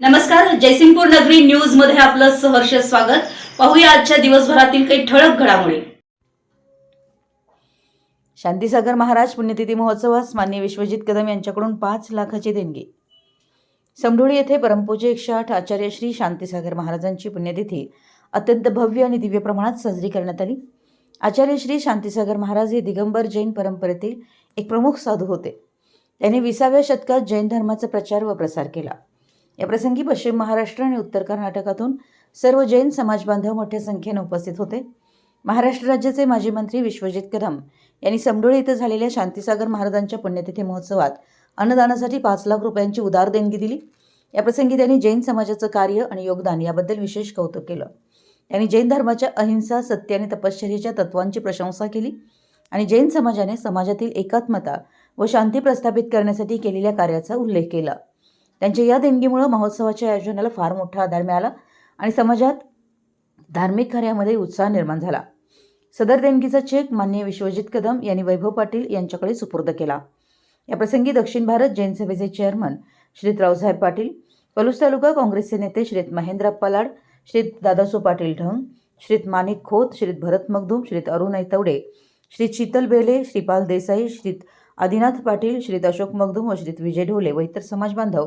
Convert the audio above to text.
नमस्कार जयसिंगपूर नगरी न्यूजमध्ये आपलं सहर्ष स्वागत. पाहूया आजच्या दिवसभरातील काही ठळक घडामोडी. शांतीसागर महाराज पुण्यतिथी महोत्सवास मान्य विश्वजित कदम यांच्याकडून पाच लाखाची देणगी. समढोळी येथे परमपूजे एकशे आठ आचार्य श्री शांतीसागर महाराजांची पुण्यतिथी अत्यंत भव्य आणि दिव्य प्रमाणात साजरी करण्यात आली. आचार्य श्री शांतीसागर महाराज हे दिगंबर जैन परंपरेतील एक प्रमुख साधू होते. त्यांनी विसाव्या शतकात जैन धर्माचा प्रचार व प्रसार केला. याप्रसंगी पश्चिम महाराष्ट्र आणि उत्तर कर्नाटकातून सर्व जैन समाजबांधव मोठ्या संख्येने उपस्थित होते. महाराष्ट्र राज्याचे माजी मंत्री विश्वजित कदम यांनी समडोळी इथं झालेल्या शांतीसागर महाराजांच्या पुण्यतिथी महोत्सवात अन्नदानासाठी पाच लाख रुपयांची उदार देणगी दिली. याप्रसंगी त्यांनी जैन समाजाचं कार्य आणि योगदान याबद्दल विशेष कौतुक केलं. त्यांनी जैन धर्माच्या अहिंसा सत्य आणि तपश्चर्येच्या तत्वांची प्रशंसा केली आणि जैन समाजाने समाजातील एकात्मता व शांती प्रस्थापित करण्यासाठी केलेल्या कार्याचा उल्लेख केला. त्यांच्या या देणगीमुळं महोत्सवाच्या आयोजनाला फार मोठा आधार मिळाला आणि समाजात धार्मिक कार्यामध्ये उत्साह निर्माण झाला. सदर देणगीचा चेक माननीय विश्वजित कदम यांनी वैभव पाटील यांच्याकडे सुपूर्द केला. याप्रसंगी दक्षिण भारत जैन सभेचे चेअरमन श्रीत रावसाहेब पाटील पलूस तालुका काँग्रेसचे नेते श्रीत महेंद्रप्पा लाड श्रीत दादासो पाटील ढंग श्रीत माणिक खोत श्रीत भरत मगदूम श्रीत अरुण ऐतवडे श्री शीतल बेले श्रीपाल देसाई श्रीत आदिनाथ पाटील श्रीत अशोक मगदूम व श्रीत विजय ढोले व इतर समाजबांधव